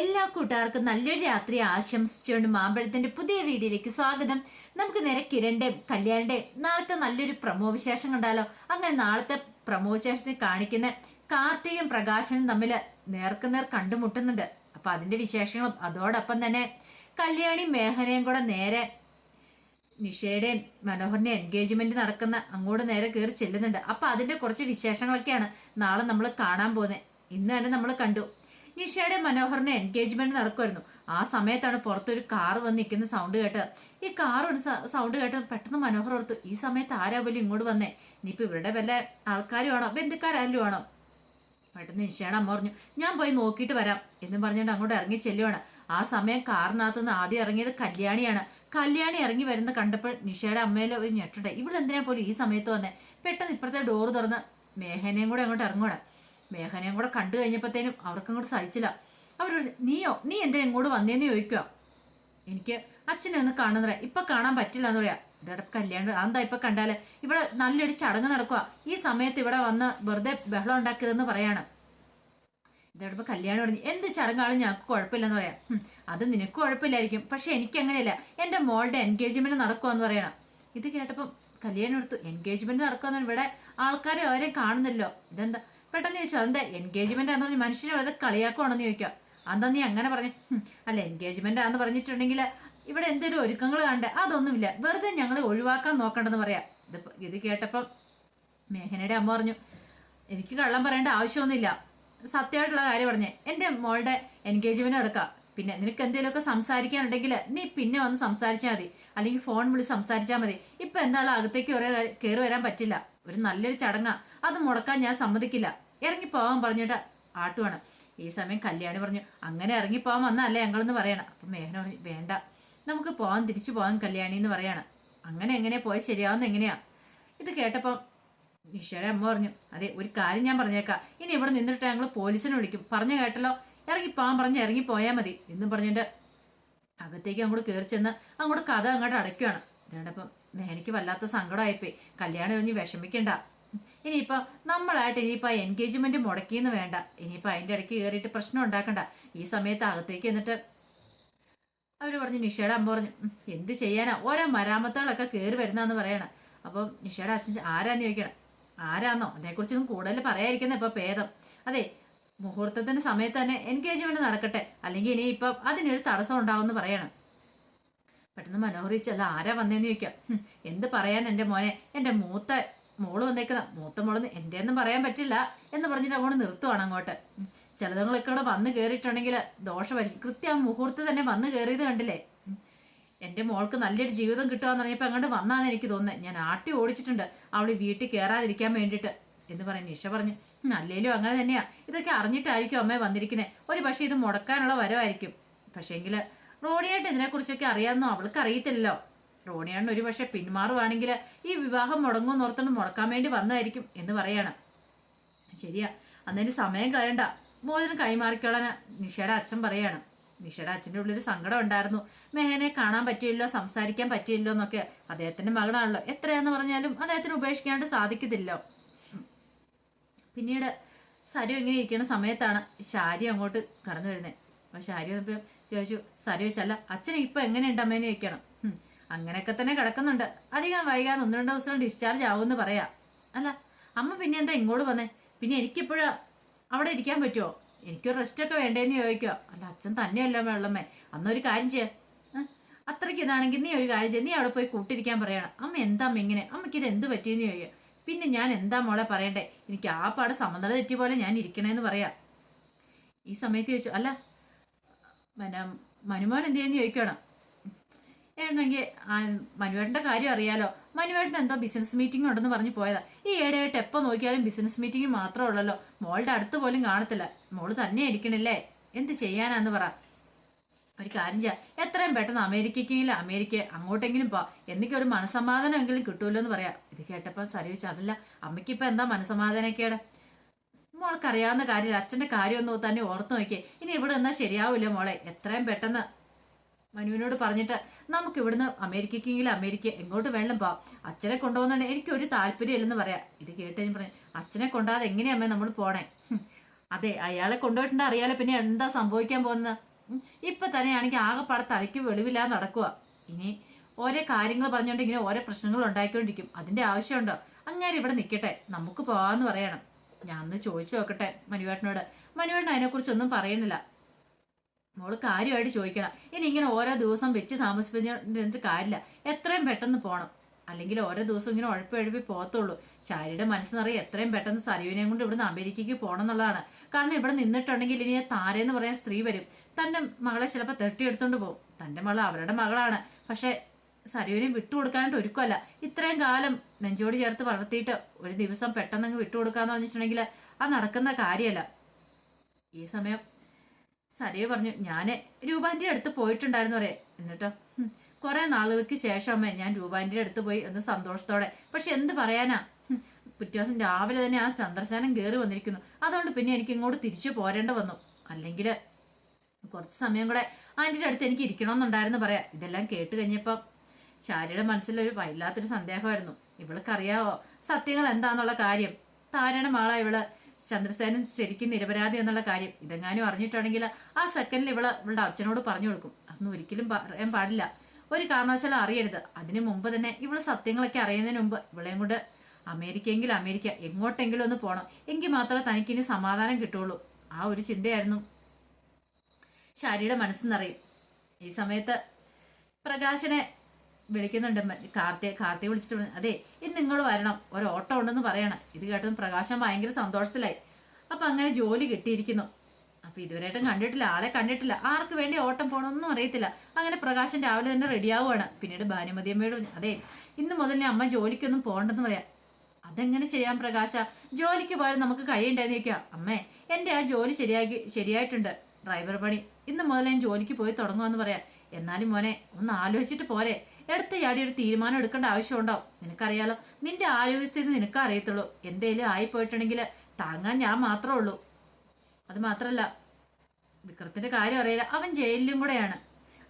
എല്ലാ കൂട്ടുകാർക്കും നല്ലൊരു രാത്രി ആശംസിച്ചുകൊണ്ട് മാമ്പഴത്തിന്റെ പുതിയ വീഡിയോയിലേക്ക് സ്വാഗതം. നമുക്ക് നേരെ കിരണ്ടെ കല്യാണിന്റെ നാളത്തെ നല്ലൊരു പ്രമോ വിശേഷം കണ്ടാലോ അങ്ങനെ നാളത്തെ പ്രമോ വിശേഷത്തിൽ കാണിക്കുന്ന കാർത്തികയും പ്രകാശനും തമ്മിൽ നേർക്കുനേർ കണ്ടുമുട്ടുന്നുണ്ട്. അപ്പൊ അതിന്റെ വിശേഷങ്ങളും അതോടൊപ്പം തന്നെ കല്യാണി മേഘനയും കൂടെ നേരെ നിഷയുടെയും മനോഹറിന്റെ എൻഗേജ്മെന്റ് നടക്കുന്ന അങ്ങോട്ട് നേരെ കയറി ചെല്ലുന്നുണ്ട്. അപ്പൊ അതിന്റെ കുറച്ച് വിശേഷങ്ങളൊക്കെയാണ് നാളെ നമ്മൾ കാണാൻ പോകുന്നത് ഇന്ന് തന്നെ നമ്മൾ കണ്ടു. നിഷയുടെ മനോഹറിന് എൻഗേജ്മെന്റ് നടക്കുമായിരുന്നു. ആ സമയത്താണ് പുറത്തൊരു കാർ വന്ന് നിൽക്കുന്ന സൗണ്ട് കേട്ടത് ഈ കാർ സൗണ്ട് കേട്ട് പെട്ടെന്ന് മനോഹർ ഓർത്തു ഈ സമയത്ത് ആരാ പോലും ഇങ്ങോട്ട് വന്നേ? ഇനിയിപ്പോൾ ഇവരുടെ വല്ല ആൾക്കാരും ആണോ? ബന്ധുക്കാരല്ലോ ആണോ? പെട്ടെന്ന് നിഷയുടെ അമ്മ പറഞ്ഞു ഞാൻ പോയി നോക്കിയിട്ട് വരാം എന്ന് പറഞ്ഞുകൊണ്ട് അങ്ങോട്ട് ഇറങ്ങി ചെല്ലുവാണ്. ആ സമയം കാറിനകത്തുനിന്ന് ആദ്യം ഇറങ്ങിയത് കല്യാണിയാണ്. കല്യാണി ഇറങ്ങി വരുന്ന കണ്ടപ്പോൾ നിഷയുടെ അമ്മയിലെ ഒരു ഞെട്ടട്ടെ ഇവിടെ എന്തിനാ പോലും ഈ സമയത്ത് വന്നേ? പെട്ടെന്ന് ഇപ്പുറത്തെ ഡോറ് തുറന്ന് മേഹനയും കൂടെ അങ്ങോട്ട് ഇറങ്ങുവാണ്. മേഘനയും കൂടെ കണ്ടു കഴിഞ്ഞപ്പോഴത്തേനും അവർക്കങ്ങോട്ട് സഹിച്ചില്ല. അവർ നീയോ? നീ എന്തിനാ ഇങ്ങോട്ട് വന്നേന്ന് ചോദിക്കുക എനിക്ക് അച്ഛനെ ഒന്ന് കാണുന്നില്ല ഇപ്പൊ കാണാൻ പറ്റില്ല എന്ന് പറയാ. ഇതോടെ കല്യാണം അതെന്താ ഇപ്പൊ കണ്ടാൽ? ഇവിടെ നല്ലൊരു ചടങ്ങ് നടക്കുക ഈ സമയത്ത് ഇവിടെ വന്ന് വെറുതെ ബഹളം ഉണ്ടാക്കരുതെന്ന് പറയാണ്. ഇതോടൊപ്പം കല്യാണം തുടങ്ങി എന്ത് ചടങ്ങാളും ഞങ്ങൾക്ക് കുഴപ്പമില്ലെന്ന് പറയാം. അത് നിനക്ക് കുഴപ്പമില്ലായിരിക്കും. പക്ഷെ എനിക്ക് അങ്ങനെയല്ല എന്റെ മോളുടെ എൻഗേജ്മെന്റ് നടക്കുമെന്ന് പറയണം. ഇത് കേട്ടപ്പം കല്യാണം എടുത്തു. എൻഗേജ്മെന്റ് നടക്കുമെന്ന് ഇവിടെ ആൾക്കാരെ അവരെ കാണുന്നല്ലോ ഇതെന്താ? പെട്ടെന്ന് ചോദിച്ചു എന്താ എൻഗേജ്മെന്റ് ആന്ന് പറഞ്ഞ് മനുഷ്യനെ വെറുതെ കളിയാക്കുവാണെന്ന് ചോദിക്കാം. അന്താ നീ അങ്ങനെ പറഞ്ഞു? അല്ല എൻഗേജ്മെന്റ് ആന്ന് പറഞ്ഞിട്ടുണ്ടെങ്കിൽ ഇവിടെ എന്തെങ്കിലും ഒരുക്കങ്ങൾ കണ്ടേ അതൊന്നുമില്ല വെറുതെ ഞങ്ങൾ ഒഴിവാക്കാൻ നോക്കണ്ടെന്ന് പറയാം. ഇത് ഇത് കേട്ടപ്പം മേഘനയുടെ അമ്മ പറഞ്ഞു എനിക്ക് കള്ളം പറയേണ്ട ആവശ്യമൊന്നുമില്ല. സത്യമായിട്ടുള്ള കാര്യം പറഞ്ഞേ. എന്റെ മോളുടെ എൻഗേജ്മെന്റ് എടുക്കാം പിന്നെ നിനക്ക് എന്തെങ്കിലുമൊക്കെ സംസാരിക്കാനുണ്ടെങ്കിൽ നീ പിന്നെ വന്ന് സംസാരിച്ചാൽ മതി. അല്ലെങ്കിൽ ഫോൺ വിളിച്ച് സംസാരിച്ചാൽ മതി. ഇപ്പൊ എന്താണ് അകത്തേക്ക് ഒരേ കയറി വരാൻ പറ്റില്ല. ഒരു നല്ലൊരു ചടങ്ങാ. അത് മുടക്കാൻ ഞാൻ സമ്മതിക്കില്ല. ഇറങ്ങിപ്പോവാൻ പറഞ്ഞിട്ട് ആട്ടുവാണ്. ഈ സമയം കല്യാണി പറഞ്ഞു അങ്ങനെ ഇറങ്ങിപ്പോവാൻ വന്നല്ലേ ഞങ്ങളെന്ന് പറയണം. അപ്പൊ മേഘന പറഞ്ഞു വേണ്ട. നമുക്ക് പോവാൻ തിരിച്ചു പോവാൻ കല്യാണി എന്ന് പറയണം. അങ്ങനെ എങ്ങനെ പോയാൽ ശരിയാവുന്ന എങ്ങനെയാ? ഇത് കേട്ടപ്പം നിഷയുടെ അമ്മ പറഞ്ഞു അതെ ഒരു കാര്യം ഞാൻ പറഞ്ഞേക്കാം. ഇനി ഇവിടെ നിന്നിട്ട് ഞങ്ങൾ പോലീസിനെ വിളിക്കും. പറഞ്ഞു കേട്ടല്ലോ. ഇറങ്ങിപ്പോവാൻ പറഞ്ഞ് ഇറങ്ങി പോയാൽ മതി. എന്നും പറഞ്ഞിട്ട് അകത്തേക്ക് അങ്ങോട്ട് കയറി ചെന്ന് അങ്ങോട്ട് കഥ അങ്ങോട്ട് അടയ്ക്കുകയാണ് ഇതോടൊപ്പം മേനയ്ക്ക് വല്ലാത്ത സങ്കടമായിപ്പോയി. കല്യാണം കഴിഞ്ഞ് വിഷമിക്കണ്ട. ഇനിയിപ്പോ നമ്മളായിട്ട് ഇനിയിപ്പോ എൻഗേജ്മെന്റ് മുടക്കിയെന്ന് വേണ്ട. ഇനിയിപ്പോ അതിന്റെ ഇടയ്ക്ക് കയറിയിട്ട് പ്രശ്നം ഉണ്ടാക്കണ്ട. ഈ സമയത്ത് അകത്തേക്ക് എന്നിട്ട് അവർ പറഞ്ഞു നിഷയുടെ അമ്മ പറഞ്ഞു എന്ത് ചെയ്യാനാ? ഓരോ മരാമത്തുകളൊക്കെ കയറി വരുന്നതെന്ന് പറയണം. അപ്പം നിഷയുടെ അച്ഛൻ ആരാന്ന് ചോദിക്കണം? ആരാന്നോ? അതേക്കുറിച്ചൊന്നും കൂടുതൽ പറയാതിരിക്കുന്ന ഇപ്പൊ ഭേദം. അതെ മുഹൂർത്തത്തിന്റെ സമയത്ത് തന്നെ എൻഗേജ്മെന്റ് നടക്കട്ടെ. അല്ലെങ്കിൽ ഇനി ഇപ്പം അതിനൊരു തടസ്സം ഉണ്ടാവും എന്ന് പറയണം. പെട്ടെന്ന് മനോഹർ ചോദിച്ചല്ല ആരാ വന്നേന്ന് ചോദിക്കാം. "ഹും, എന്ത് പറയാൻ എന്റെ മോനെ? എന്റെ മൂത്ത മോൾ വന്നേക്കുന്ന. മൂത്ത മോൾ എന്റെ ഒന്നും പറയാൻ പറ്റില്ല എന്ന് പറഞ്ഞിട്ട് അങ്ങോട്ട് നിർത്തുവാണ് അങ്ങോട്ട്. ചിലതങ്ങളൊക്കെ അവിടെ വന്ന് കയറിയിട്ടുണ്ടെങ്കിൽ ദോഷമായിരിക്കും കൃത്യം ആ മുഹൂർത്തം തന്നെ വന്ന് കയറിയത് കണ്ടില്ലേ? എന്റെ മോൾക്ക് നല്ലൊരു ജീവിതം കിട്ടുകയെന്ന് പറഞ്ഞപ്പോൾ അങ്ങോട്ട് വന്നാന്ന് എനിക്ക് തോന്നുന്നത് ഞാൻ ആട്ടി ഓടിച്ചിട്ടുണ്ട്. അവൾ വീട്ടിൽ കയറാതിരിക്കാൻ വേണ്ടിയിട്ട് എന്ന് പറയും നിഷ പറഞ്ഞു. "ഉം, അല്ലേലും അങ്ങനെ തന്നെയാ. ഇതൊക്കെ അറിഞ്ഞിട്ടായിരിക്കും അമ്മ വന്നിരിക്കുന്നത് ഒരു പക്ഷേ ഇത് മുടക്കാനുള്ള വരവായിരിക്കും. പക്ഷേങ്കിൽ റോണിയായിട്ട് ഇതിനെക്കുറിച്ചൊക്കെ അറിയാമെന്നോ? അവൾക്ക് അറിയത്തില്ലല്ലോ. റോണിയാണ് ഒരു പക്ഷേ പിന്മാറുവാണെങ്കിൽ ഈ വിവാഹം മുടങ്ങുമെന്ന് ഓർത്തുകൊണ്ട് മുടക്കാൻ വേണ്ടി വന്നതായിരിക്കും എന്ന് പറയാണ്. ശരിയാ അന്നേരം സമയം കളയണ്ട. മോചനം കൈമാറിക്കോളാൻ നിഷയുടെ അച്ഛൻ പറയാണ്. നിഷയുടെ അച്ഛന്റെ ഉള്ളിലൊരു സങ്കടം ഉണ്ടായിരുന്നു. മെഹനെ കാണാൻ പറ്റിയില്ലോ സംസാരിക്കാൻ പറ്റിയില്ലോ എന്നൊക്കെ. അദ്ദേഹത്തിന്റെ മകനാണല്ലോ എത്രയാന്ന് പറഞ്ഞാലും അദ്ദേഹത്തിന് ഉപേക്ഷിക്കാണ്ട് സാധിക്കത്തില്ലോ. പിന്നീട് സരു ഇങ്ങനെ ഇരിക്കുന്ന സമയത്താണ് ഷാരി അങ്ങോട്ട് കടന്നു വരുന്നത് അപ്പൊ ആര്യ വന്നപ്പോ ചോദിച്ചു സാരി ചോദിച്ചല്ല അച്ഛൻ ഇപ്പൊ എങ്ങനെയുണ്ട് അമ്മേനെ ചോദിക്കണം? "ഹും, അങ്ങനെയൊക്കെ തന്നെ കിടക്കുന്നുണ്ട്. അധികം വൈകാതെ ഒന്ന് രണ്ട് ദിവസം ഡിസ്ചാർജ് ആവുമെന്ന് പറയാ. അല്ല അമ്മ പിന്നെ എന്താ ഇങ്ങോട്ട് വന്നേ? പിന്നെ എനിക്കിപ്പോഴാ? അവിടെ ഇരിക്കാൻ പറ്റുമോ എനിക്കൊരു റെസ്റ്റ് ഒക്കെ വേണ്ടേന്ന് ചോദിക്കുക അല്ല അച്ഛൻ തന്നെയല്ല വെള്ളമ്മേ അന്നൊരു കാര്യം ചെയ്യ. അത്രയ്ക്ക് ഇതാണെങ്കിൽ നീ ഒരു കാര്യം ചെയ്യാം. നീ അവിടെ പോയി കൂട്ടിരിക്കാൻ പറയണം. അമ്മ എന്താ ഇങ്ങനെ? അമ്മയ്ക്ക് ഇത് എന്ത് പറ്റിയെന്ന് ചോദിക്കുക പിന്നെ ഞാൻ എന്താ മോളെ പറയണ്ടേ? എനിക്ക് ആ പാടെ സമനില തെറ്റി പോലെ ഞാൻ ഇരിക്കണേന്ന് പറയാം. ഈ സമയത്ത് ചോദിച്ചു അല്ല പിന്നെ മനുമോൻ എന്ത് ചെയ്യുന്ന ചോദിക്കണം ഏണെങ്കിൽ മനുവേട്ടന്റെ കാര്യം അറിയാലോ. മനുവേട്ടൻ എന്തോ ബിസിനസ് മീറ്റിംഗ് ഉണ്ടെന്ന് പറഞ്ഞ് പോയതാ. ഈ ഏടെയായിട്ട് എപ്പോൾ നോക്കിയാലും ബിസിനസ് മീറ്റിംഗ് മാത്രമേ ഉള്ളല്ലോ. മോളുടെ അടുത്ത് പോലും കാണത്തില്ല. മോൾ തന്നെ ഇരിക്കണില്ലേ? എന്ത് ചെയ്യാനാന്ന് പറ. ഒരു കാര്യം ചെയ്യാം. എത്രയും പെട്ടെന്ന് അമേരിക്കയ്ക്കെങ്കിലും അമേരിക്ക അങ്ങോട്ടെങ്കിലും പോ എന്നൊക്കെ ഒരു മനസമാധാനമെങ്കിലും കിട്ടുമല്ലോ എന്ന് പറയാം. ഇത് കേട്ടപ്പോൾ സരി ചോദിച്ചു അതല്ല അമ്മയ്ക്കിപ്പോൾ എന്താ മനസമാധാനക്കേട് മോൾക്കറിയാവുന്ന കാര്യം അച്ഛന്റെ കാര്യമൊന്നും തന്നെ ഓർത്ത് നോക്കിയേ. ഇനി ഇവിടെ നിന്നാൽ ശരിയാവില്ല മോളെ. എത്രയും പെട്ടെന്ന്. മനുവിനോട് പറഞ്ഞിട്ട് നമുക്ക് ഇവിടുന്ന് അമേരിക്കയ്ക്കെങ്കിലും അമേരിക്ക എങ്ങോട്ട് വേണം പോവാം. അച്ഛനെ കൊണ്ടുപോകുന്നുണ്ട് എനിക്ക് ഒരു താല്പര്യമില്ലെന്ന് പറയാം. ഇത് കേട്ട് പറഞ്ഞു അച്ഛനെ കൊണ്ടാതെ എങ്ങനെയാ നമ്മൾ പോണേ? അതെ അയാളെ കൊണ്ടുപോയിട്ടുണ്ട് അറിയാലോ പിന്നെ എന്താ സംഭവിക്കാൻ പോകുന്നത്. ഇപ്പൊ തന്നെയാണെങ്കിൽ പട തലയ്ക്ക് വെളിവില്ലാതെ നടക്കുക ഇനി ഓരോ കാര്യങ്ങൾ പറഞ്ഞുകൊണ്ട് ഇങ്ങനെ ഓരോ പ്രശ്നങ്ങൾ ഉണ്ടായിക്കൊണ്ടിരിക്കും. അതിന്റെ ആവശ്യമുണ്ടോ? അങ്ങനെ ഇവിടെ നിൽക്കട്ടെ. നമുക്ക് പോവാന്ന് പറയണം. ഞാൻ ഒന്ന് ചോദിച്ചു നോക്കട്ടെ മനുവേട്ടനോട്. മനുവേട്ടൻ അതിനെക്കുറിച്ചൊന്നും പറയുന്നില്ല. മോൾ കാര്യമായിട്ട് ചോദിക്കണം. ഇനി ഇങ്ങനെ ഓരോ ദിവസം വെച്ച് താമസിപ്പിച്ചിട്ട് കാര്യമില്ല. എത്രയും പെട്ടെന്ന് പോകണം അല്ലെങ്കിൽ ഓരോ ദിവസം ഇങ്ങനെ ഉഴപ്പ് എഴുപ്പി പോകത്തുള്ളൂ. ശാരിയുടെ മനസ്സ് നിറയെ എത്രയും പെട്ടെന്ന് സരയുവിനെയും കൊണ്ട് ഇവിടുന്ന് അമേരിക്കയ്ക്ക് പോകണം എന്നുള്ളതാണ്. കാരണം ഇവിടെ നിന്നിട്ടുണ്ടെങ്കിൽ ഇനി താരേന്ന് പറയാൻ സ്ത്രീ വരും. തന്റെ മകളെ ചിലപ്പോൾ തെട്ടിയെടുത്തോണ്ട് പോകും. തന്റെ മകൾ അവരുടെ മകളാണ്. പക്ഷെ സരയുവിനെ വിട്ടുകൊടുക്കാനായിട്ട് ഒരുക്കമല്ല ഇത്രയും കാലം നെഞ്ചോട് ചേർത്ത് വളർത്തിയിട്ട് ഒരു ദിവസം പെട്ടെന്ന് അങ്ങ് വിട്ടുകൊടുക്കാന്ന് പറഞ്ഞിട്ടുണ്ടെങ്കിൽ അത് നടക്കുന്ന കാര്യമല്ല. ഈ സമയം സരയു പറഞ്ഞു ഞാൻ രൂപാന്റെ അടുത്ത് പോയിട്ടുണ്ടായിരുന്നു പറയാം എന്നിട്ടോ കുറേ നാളുകൾക്ക് ശേഷം ഞാൻ രൂപാന്റെ അടുത്ത് പോയി ഒന്ന് സന്തോഷത്തോടെ. പക്ഷെ എന്ത് പറയാനാ? പിറ്റേ ദിവസം രാവിലെ തന്നെ ആ സന്ദർശനം കയറി വന്നിരിക്കുന്നു. അതുകൊണ്ട് പിന്നെ എനിക്ക് ഇങ്ങോട്ട് തിരിച്ചു പോരേണ്ട വന്നു. അല്ലെങ്കിൽ കുറച്ച് സമയം കൂടെ ആന്റിയുടെ അടുത്ത് എനിക്ക് ഇരിക്കണമെന്നുണ്ടായിരുന്നു പറയാം. ഇതെല്ലാം കേട്ട് കഴിഞ്ഞപ്പം ശാരിയുടെ മനസ്സിലൊരു വല്ലാത്തൊരു സന്ദേഹമായിരുന്നു. ഇവൾക്കറിയാവോ സത്യങ്ങൾ എന്താന്നുള്ള കാര്യം? താരയുടെ മാള ഇവൾ. ചന്ദ്രസേനൻ ശരിക്കും നിരപരാധി എന്നുള്ള കാര്യം. ഇതെങ്ങാനും അറിഞ്ഞിട്ടുണ്ടെങ്കിൽ ആ സെക്കൻഡിൽ ഇവൾ ഇവളുടെ അച്ഛനോട് പറഞ്ഞു കൊടുക്കും. അതൊന്നും ഒരിക്കലും പറയാൻ പാടില്ല. ഒരു കാരണവശാലും അറിയരുത്. അതിനു മുമ്പ് തന്നെ ഇവൾ സത്യങ്ങളൊക്കെ അറിയുന്നതിന് മുമ്പ് ഇവളെയും കൊണ്ട് അമേരിക്കയെങ്കിൽ അമേരിക്ക എങ്ങോട്ടെങ്കിലും ഒന്ന് പോകണം എങ്കിൽ മാത്രമേ തനിക്കിനി സമാധാനം കിട്ടുള്ളൂ. ആ ഒരു ചിന്തയായിരുന്നു. ശാരിയുടെ മനസ്സെന്നറിയും നിറയും. ഈ സമയത്ത് പ്രകാശനെ വിളിക്കുന്നുണ്ട്. കാർത്തിയെ കാർത്തിയെ വിളിച്ചിട്ട് അതെ ഇനി നിങ്ങൾ വരണം. ഒരു ഓട്ടം ഉണ്ടെന്ന് പറയണം. ഇത് കേട്ടതും പ്രകാശം ഭയങ്കര സന്തോഷത്തിലായി. അപ്പം അങ്ങനെ ജോലി കിട്ടിയിരിക്കുന്നു. അപ്പം ഇതുവരെയായിട്ടും കണ്ടിട്ടില്ല. ആളെ കണ്ടിട്ടില്ല. ആർക്ക് വേണ്ടി ഓട്ടം പോകണമെന്നും അറിയത്തില്ല. അങ്ങനെ പ്രകാശം രാവിലെ തന്നെ റെഡിയാവുകയാണ് പിന്നീട് ഭാനുമതി അമ്മയോട് അതെ ഇന്ന് മുതൽ ഞാൻ അമ്മ ജോലിക്കൊന്നും പോകണ്ടെന്ന് പറയാം. അതെങ്ങനെ ശരിയാം പ്രകാശ? ജോലിക്ക് പോയാലും നമുക്ക് കഴിയണ്ടെന്ന് ചോദിക്കാം. അമ്മേ എന്റെ ആ ജോലി ശരിയാക്കി ശരിയായിട്ടുണ്ട്. ഡ്രൈവർ പണി. ഇന്ന് മുതൽ ഞാൻ ജോലിക്ക് പോയി തുടങ്ങുമെന്ന് പറയാം. എന്നാലും മോനെ ഒന്ന് ആലോചിച്ചിട്ട് പോരെ. എടുത്ത ചാടി ഒരു തീരുമാനം എടുക്കേണ്ട ആവശ്യമുണ്ടോ നിനക്കറിയാലോ നിന്റെ ആരോഗ്യസ്ഥിതി നിനക്ക് അറിയത്തുള്ളൂ എന്തേലും ആയിപ്പോയിട്ടുണ്ടെങ്കിൽ താങ്ങാൻ ഞാൻ മാത്രമേ ഉള്ളൂ. അത് മാത്രല്ല വിക്രത്തിന്റെ കാര്യം അറിയില്ല. അവൻ ജയിലിലും കൂടെയാണ്.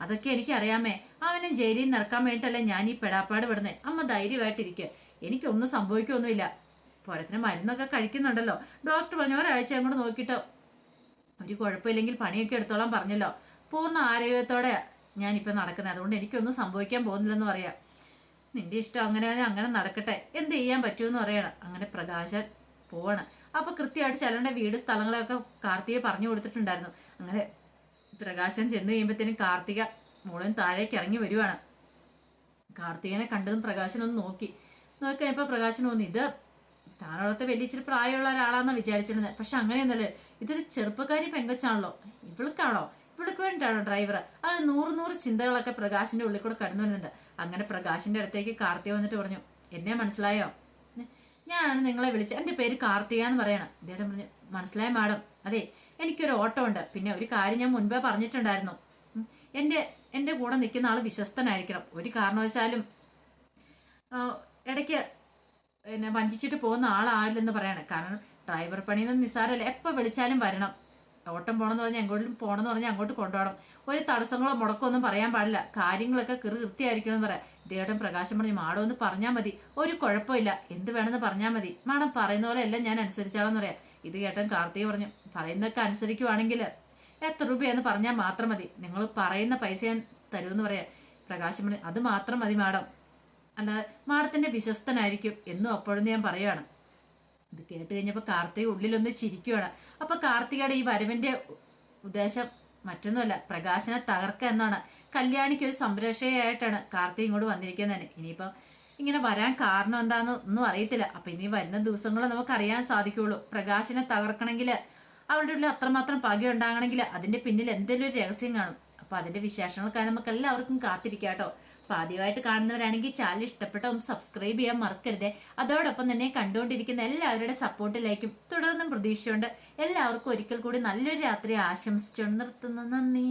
അതൊക്കെ എനിക്ക് അറിയാമേ അവനെ ജയിലിൽ നിന്ന് ഇറക്കാൻ ഞാൻ ഈ പെടാപ്പാട് വിടുന്നേ അമ്മ ധൈര്യമായിട്ടിരിക്കുക എനിക്കൊന്നും സംഭവിക്കൊന്നുമില്ല പോരത്തിന് മരുന്നൊക്കെ കഴിക്കുന്നുണ്ടല്ലോ. ഡോക്ടർ പറഞ്ഞു ഒരാഴ്ച കൂടെ നോക്കിയിട്ട് ഒരു കുഴപ്പമില്ലെങ്കിൽ പണിയൊക്കെ എടുത്തോളാം പറഞ്ഞല്ലോ. പൂർണ ആരോഗ്യത്തോടെ ഞാനിപ്പോൾ നടക്കുന്നത് അതുകൊണ്ട് എനിക്കൊന്നും സംഭവിക്കാൻ പോകുന്നില്ലെന്ന് പറയാം. നിന്റെ ഇഷ്ടം അങ്ങനെ അങ്ങനെ നടക്കട്ടെ. എന്ത് ചെയ്യാൻ പറ്റുമെന്ന് പറയണം. അങ്ങനെ പ്രകാശൻ പോവാണ്. അപ്പോൾ കൃത്യമായിട്ട് ചെല്ലണ്ട വീട് സ്ഥലങ്ങളൊക്കെ കാർത്തിക പറഞ്ഞു കൊടുത്തിട്ടുണ്ടായിരുന്നു. അങ്ങനെ പ്രകാശൻ ചെന്ന് കഴിയുമ്പോഴത്തേനും കാർത്തിക മോളും താഴേക്ക് ഇറങ്ങി വരുവാണ്. കാർത്തികനെ കണ്ടതും പ്രകാശൻ ഒന്ന് നോക്കി. നോക്കി കഴിഞ്ഞപ്പോൾ പ്രകാശൻ തോന്നി ഇത് താനോളത്തെ വലിയ ഇച്ചിരി പ്രായമുള്ള ഒരാളാണെന്ന് വിചാരിച്ചിരുന്നത് പക്ഷെ അങ്ങനെയൊന്നല്ലേ ഇതൊരു ചെറുപ്പക്കാരി പെങ്കച്ചാണല്ലോ. ഇവൾക്കാണോ? ഇവൾക്ക് ഡ്രൈവർ. അങ്ങനെ നൂറ് നൂറ് ചിന്തകളൊക്കെ പ്രകാശിന്റെ ഉള്ളിൽ കൂടെ കടന്നു വരുന്നുണ്ട്. അങ്ങനെ പ്രകാശിന്റെ അടുത്തേക്ക് കാർത്തിക വന്നിട്ട് പറഞ്ഞു എന്നെ മനസ്സിലായോ? ഞാനാണ് നിങ്ങളെ വിളിച്ചത്. എന്റെ പേര് കാർത്തിക എന്ന് പറയണം. അദ്ദേഹം പറഞ്ഞു മനസ്സിലായ മാഡം. അതെ എനിക്കൊരു ഓട്ടോ ഉണ്ട്. പിന്നെ ഒരു കാര്യം ഞാൻ മുൻപേ പറഞ്ഞിട്ടുണ്ടായിരുന്നു. എന്റെ എന്റെ കൂടെ നിൽക്കുന്ന ആൾ വിശ്വസ്തനായിരിക്കണം. ഒരു കാരണവശാലും ഇടയ്ക്ക് പിന്നെ വഞ്ചിച്ചിട്ട് പോകുന്ന ആളാരില്ലെന്ന് പറയണം. കാരണം ഡ്രൈവർ പണിയൊന്നും നിസ്സാരമല്ല. എപ്പോൾ വിളിച്ചാലും വരണം. ഓട്ടം പോകണമെന്ന് പറഞ്ഞാൽ എങ്ങോട്ടും പോകണമെന്ന് പറഞ്ഞാൽ അങ്ങോട്ട് കൊണ്ടുപോകണം. ഒരു തടസ്സങ്ങളോ മുടക്കോ ഒന്നും പറയാൻ പാടില്ല. കാര്യങ്ങളൊക്കെ കൃ കൃത്യമായിരിക്കണം എന്ന് പറയാം. ഇദ്ദേഹം പ്രകാശം പറഞ്ഞ് മാഡം ഒന്ന് പറഞ്ഞാൽ മതി. ഒരു കുഴപ്പമില്ല എന്ത് വേണമെന്ന് പറഞ്ഞാൽ മതി. മാഡം പറയുന്ന പോലെ എല്ലാം ഞാൻ അനുസരിച്ചാണെന്ന് പറയാം. ഇത് കേട്ടൻ കാർത്തിക പറഞ്ഞു പറയുന്നതൊക്കെ അനുസരിക്കുവാണെങ്കിൽ എത്ര രൂപയെന്ന് പറഞ്ഞാൽ മാത്രം മതി. നിങ്ങൾ പറയുന്ന പൈസ ഞാൻ തരുമെന്ന് പറയാം. പ്രകാശം പറഞ്ഞു അത് മാത്രം മതി മാഡം. അല്ലാതെ മാഡത്തിന്റെ വിശ്വസ്തനായിരിക്കും എന്നും അപ്പോഴെന്ന് ഞാൻ പറയുകയാണ് ഇത് കേട്ട് കഴിഞ്ഞപ്പോൾ കാർത്തിക ഉള്ളിലൊന്ന് ചിരിക്കുകയാണ് അപ്പൊ കാർത്തികയുടെ ഈ വരവിന്റെ ഉദ്ദേശം മറ്റൊന്നുമല്ല പ്രകാശനെ തകർക്കുക എന്നാണ്. കല്യാണിക്ക് ഒരു സംരക്ഷയായിട്ടാണ് കാർത്തിക ഇങ്ങോട്ട് വന്നിരിക്കുന്നത് തന്നെ ഇനിയിപ്പോ ഇങ്ങനെ വരാൻ കാരണം എന്താണെന്ന് ഒന്നും അറിയത്തില്ല. അപ്പൊ ഇനി വരുന്ന ദിവസങ്ങൾ നമുക്ക് അറിയാൻ സാധിക്കുള്ളൂ. പ്രകാശനെ തകർക്കണമെങ്കിൽ അവരുടെ ഉള്ളിൽ അത്രമാത്രം പകയുണ്ടാകണമെങ്കിൽ അതിന്റെ പിന്നിൽ എന്തെങ്കിലും ഒരു രഹസ്യം കാണും. അപ്പൊ അതിന്റെ വിശേഷങ്ങൾക്കായി നമുക്ക് എല്ലാവർക്കും കാത്തിരിക്കാം കേട്ടോ. ആദ്യമായിട്ട് കാണുന്നവരാണെങ്കിൽ ചാനൽ ഇഷ്ടപ്പെട്ട ഒന്ന് സബ്സ്ക്രൈബ് ചെയ്യാൻ മറക്കരുത്. അതോടൊപ്പം തന്നെ കണ്ടുകൊണ്ടിരിക്കുന്ന എല്ലാവരുടെ സപ്പോർട്ടിലേക്കും തുടർന്നും പ്രതീക്ഷയുണ്ട്. എല്ലാവർക്കും ഒരിക്കൽ കൂടി നല്ലൊരു രാത്രി ആശംസിച്ചുകൊണ്ട് നിർത്തുന്നു. നന്ദി.